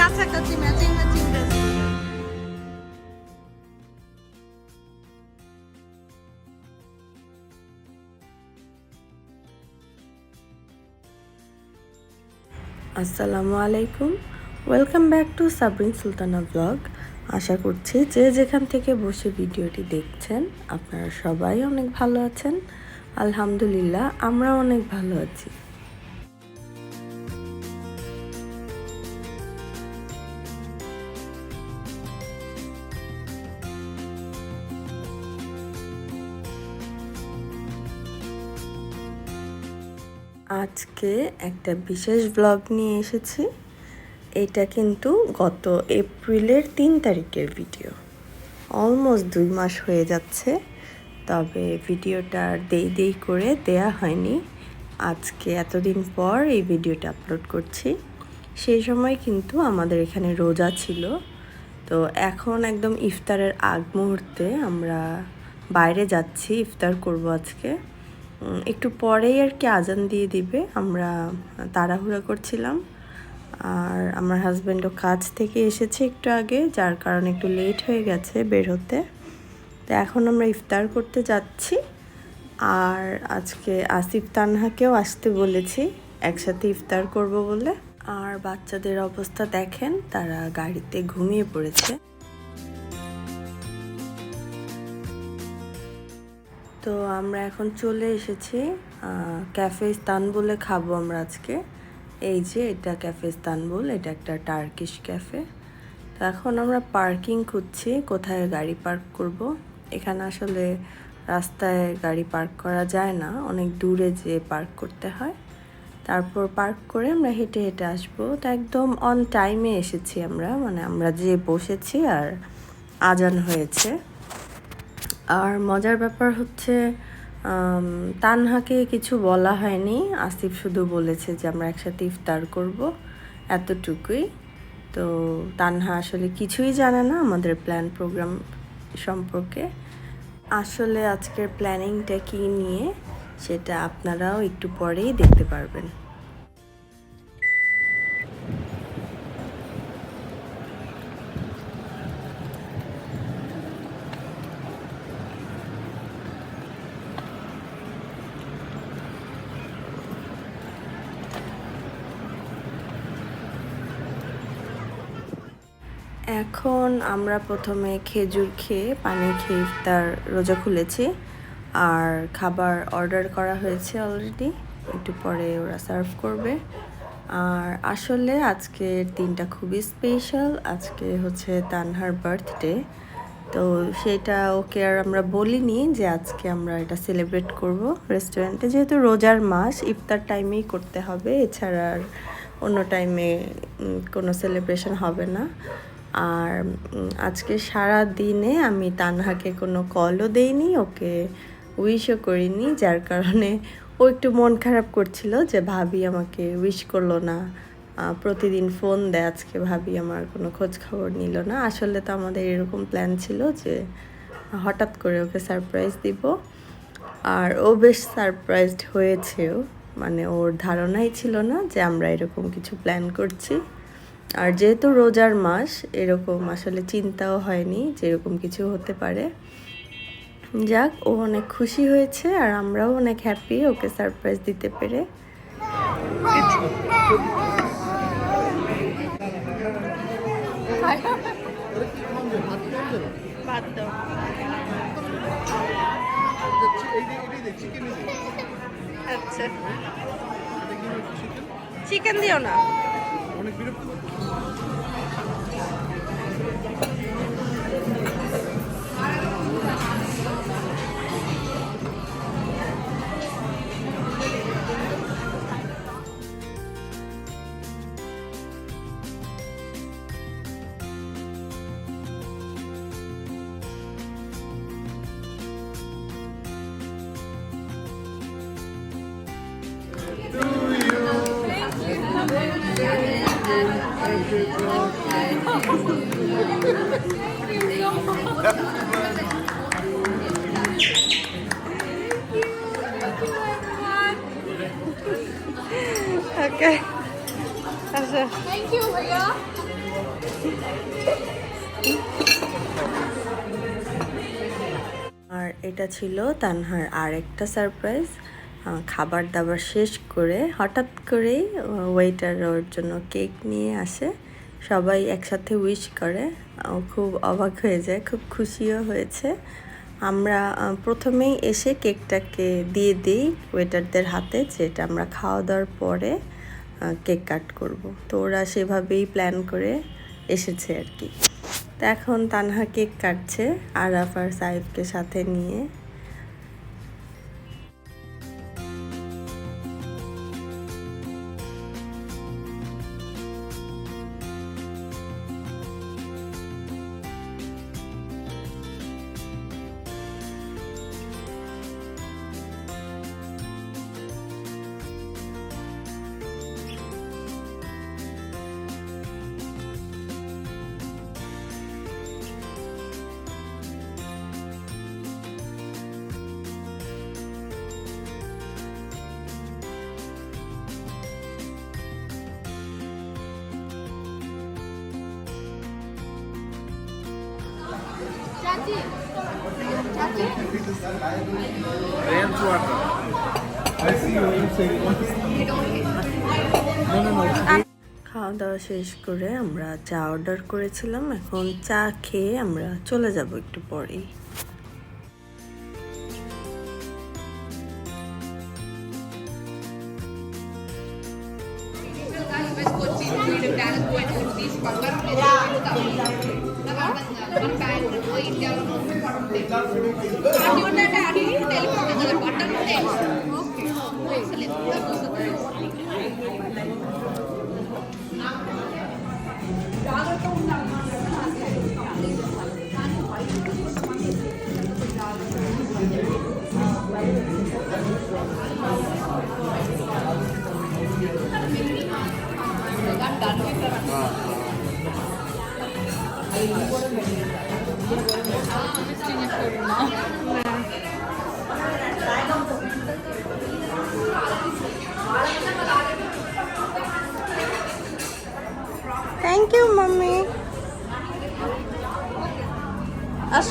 কাছাকাছি matching matching আসসালামু আলাইকুম। Welcome back to Sabrin Sultana blog আশা করছি যে যেখান থেকে বসে ভিডিওটি দেখছেন, আপনারা সবাই অনেক ভালো আছেন। আলহামদুলিল্লাহ আমরা অনেক ভালো আছি। আজকে একটা বিশেষ ব্লগ নিয়ে এসেছি। এটা কিন্তু গত এপ্রিলের তিন তারিখের ভিডিও অলমোস্ট দুই মাস হয়ে যাচ্ছে, তবে ভিডিওটা দেই দেই করে দেয়া হয়নি। আজকে এতদিন পর এই ভিডিওটা আপলোড করছি। সেই সময় কিন্তু আমাদের এখানে রোজা ছিল। তো এখন একদম ইফতারের আগ মুহূর্তে আমরা বাইরে যাচ্ছি, ইফতার করব আজকে। একটু পরেই আর কি আজান দিয়ে দিবে। আমরা তাড়াহুড়া করছিলাম। আর আমার হাজব্যান্ডও কাজ থেকে এসেছে একটু আগে, যার কারণে একটু লেট হয়ে গেছে বের হতে। তো এখন আমরা ইফতার করতে যাচ্ছি। আর আজকে আসিফ তানহাকেও আসতে বলেছি, একসাথে ইফতার করব বলে। আর বাচ্চাদের অবস্থা দেখেন, তারা গাড়িতে ঘুমিয়ে পড়েছে। তো আমরা এখন চলে এসেছি ক্যাফে ইস্তানবুলে খাব আমরা আজকে। এই যে এটা ক্যাফে ইস্তানবুল এটা একটা টার্কিশ ক্যাফে তো এখন আমরা পার্কিং খুঁজছি, কোথায় গাড়ি পার্ক করব। এখানে আসলে রাস্তায় গাড়ি পার্ক করা যায় না, অনেক দূরে যেয়ে পার্ক করতে হয়। তারপর পার্ক করে আমরা হেঁটে হেঁটে আসব। তো একদম অন টাইমে এসেছি আমরা মানে আমরা যে বসেছি আর আজান হয়েছে। আর মজার ব্যাপার হচ্ছে তানহাকে কিছু বলা হয়নি। আসিফ শুধু বলেছে যে, আমরা একসাথে ইফতার করব। এতটুকুই। তো তানহা আসলে কিছুই জানে না আমাদের প্ল্যান প্রোগ্রাম সম্পর্কে। আসলে আজকের প্ল্যানিংটা কী নিয়ে, সেটা আপনারাও একটু পরেই দেখতে পারবেন। এখন আমরা প্রথমে খেজুর খেয়ে পানি খেয়ে ইফতার রোজা খুলেছি। আর খাবার অর্ডার করা হয়েছে অলরেডি একটু পরে ওরা সার্ভ করবে। আর আসলে আজকের দিনটা খুবই স্পেশাল আজকে হচ্ছে তানহার বার্থডে তো সেটা ওকে আর আমরা বলিনি যে আজকে আমরা এটা সেলিব্রেট করব রেস্টুরেন্টে যেহেতু রোজার মাস, ইফতার টাইমেই করতে হবে, এছাড়া আর অন্য টাইমে কোনো সেলিব্রেশন হবে না। আর আজকে সারা দিনে আমি তানহাকে কোনো কলও দেইনি, ওকে উইশও করিনি, যার কারণে ও একটু মন খারাপ করছিল যে, ভাবি আমাকে উইশ করল না। প্রতিদিন ফোন দেয়, আজকে ভাবি আমার কোনো খোঁজ খবর নিল না। আসলে তো আমাদের এরকম প্ল্যান ছিল যে, হঠাৎ করে ওকে সারপ্রাইজ দিব। আর ও বেশ সারপ্রাইজড হয়েছেও মানে ওর ধারণাই ছিল না যে, আমরা এরকম কিছু প্ল্যান করছি। আর যেহেতু রোজার মাস এরকম আসলে চিন্তাও হয়নি যে এরকম কিছু হতে পারে। যাক ও অনেক খুশি হয়েছে আর আমরাও অনেক হ্যাপি ওকে সারপ্রাইজ দিতে পেরে। দাও আচ্ছা। চিকেন দিও না। okay. That's a... Thank you, Ria. আর এটা ছিল তানহার আর একটা সারপ্রাইজ খাবার দাবার শেষ করে হঠাৎ করেই ওয়েটার ওর জন্য কেক নিয়ে আসে। সবাই একসাথে উইশ করে। খুব অবাক হয়ে যায়, খুব খুশিও হয়েছে। আমরা প্রথমেই এসে কেকটাকে দিয়ে দিই ওয়েটারদের হাতে, যেটা আমরা খাওয়া দাওয়ার পরে কেক কাট করব। তো ওরা সেভাবেই প্ল্যান করে এসেছে আর কি। তো এখন তানহা কেক কাটছে আরাফ আর সাথে নিয়ে। খাওয়া দাওয়া শেষ করে আমরা চা অর্ডার করেছিলাম, এখন চা খেয়ে আমরা চলে যাব একটু পরেই। జాగ్రత్త ఉండాలి Thank you.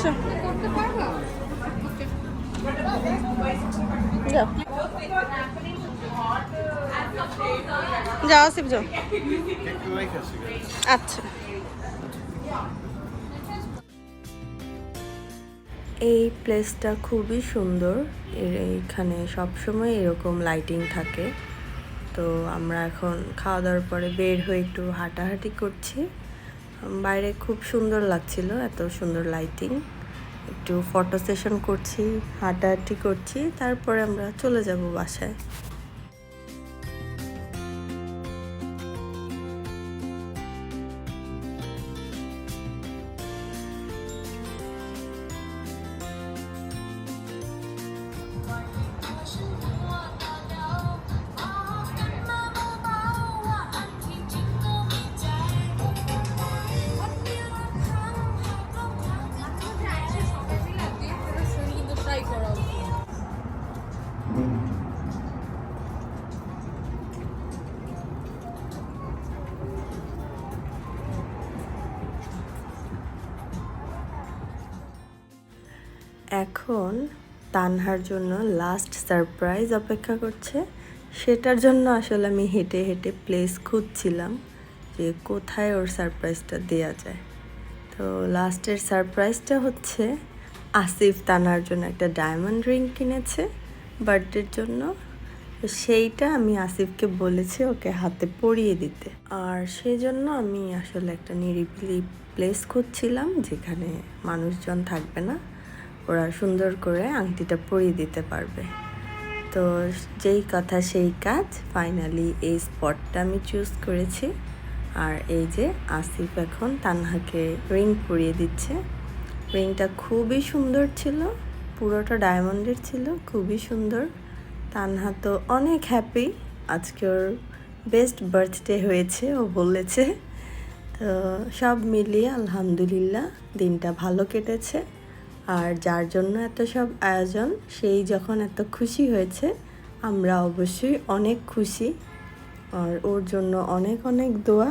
পারব যাও। যাও যাও। আচ্ছা। এই প্লেসটা খুবই সুন্দর। এর এইখানে সবসময় এরকম লাইটিং থাকে। তো আমরা এখন খাওয়া দাওয়ার পরে বের হয়ে একটু হাঁটাহাঁটি করছি। বাইরে খুব সুন্দর লাগছিল, এত সুন্দর লাইটিং একটু ফটো সেশন করছি, হাঁটাহাঁটি করছি, তারপরে আমরা চলে যাব বাসায়। এখন তানহার জন্য লাস্ট সারপ্রাইজ অপেক্ষা করছে। সেটার জন্য আসলে আমি হেঁটে হেঁটে প্লেস খুঁজছিলাম যে কোথায় ওর সারপ্রাইজটা দেয়া যায়। তো লাস্টের সারপ্রাইজটা হচ্ছে আসিফ তানার জন্য একটা ডায়মন্ড রিং কিনেছে বার্থডের জন্য। সেইটা আমি আসিফকে বলেছি ওকে হাতে পরিয়ে দিতে। আর সেই জন্য আমি আসলে একটা নিরিবিলি প্লেস খুঁজছিলাম যেখানে মানুষজন থাকবে না। ওরা সুন্দর করে আংটিটা পরিয়ে দিতে পারবে। তো যেই কথা সেই কাজ। ফাইনালি এই স্পটটা আমি চুজ করেছি। আর এই যে আসিফ এখন তানহাকে রিং পরিয়ে দিচ্ছে। রিংটা খুবই সুন্দর ছিল। পুরোটা ডায়মন্ডের ছিল, খুবই সুন্দর। তানহা তো অনেক হ্যাপি আজকে ওর বেস্ট বার্থডে হয়েছে, ও বলেছে। তো সব মিলিয়ে আলহামদুলিল্লাহ, দিনটা ভালো কেটেছে। আর যার জন্য এত সব আয়োজন, সেই যখন এত খুশি হয়েছে, আমরা অবশ্যই অনেক খুশি। আর ওর জন্য অনেক অনেক দোয়া,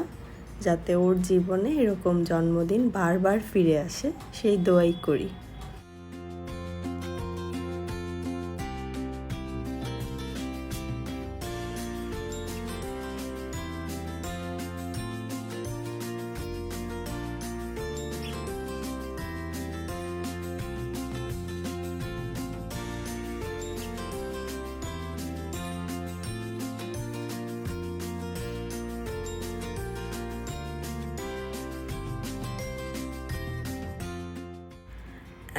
যাতে ওর জীবনে এরকম জন্মদিন বারবার ফিরে আসে, সেই দোয়াই করি।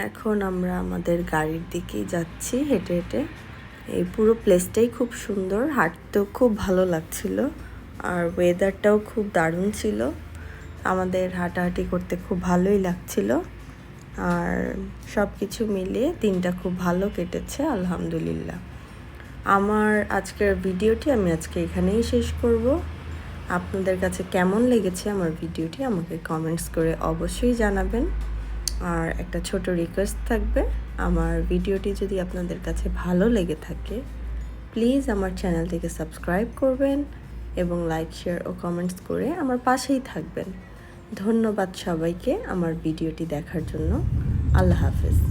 এখন আমরা আমাদের গাড়ির দিকেই যাচ্ছি হেঁটে হেঁটে। এই পুরো প্লেসটাই খুব সুন্দর, হাঁটতেও খুব ভালো লাগছিল, আর ওয়েদারটাও খুব দারুণ ছিল। আমাদের হাঁটাহাঁটি করতে খুব ভালোই লাগছিল, আর সব কিছু মিলিয়ে দিনটা খুব ভালো কেটেছে, আলহামদুলিল্লাহ। আমার আজকের ভিডিওটি আমি আজকে এখানেই শেষ করব। আপনাদের কাছে কেমন লেগেছে আমার ভিডিওটি আমাকে কমেন্টস করে অবশ্যই জানাবেন। আর একটা ছোট রিকোয়েস্ট থাকবে। আমার ভিডিওটি যদি আপনাদের কাছে ভালো লেগে থাকে প্লিজ আমার চ্যানেলটিকে সাবস্ক্রাইব করবেন এবং লাইক শেয়ার ও কমেন্টস করে আমার পাশেই থাকবেন। ধন্যবাদ সবাইকে আমার ভিডিওটি দেখার জন্য। আল্লাহ হাফেজ।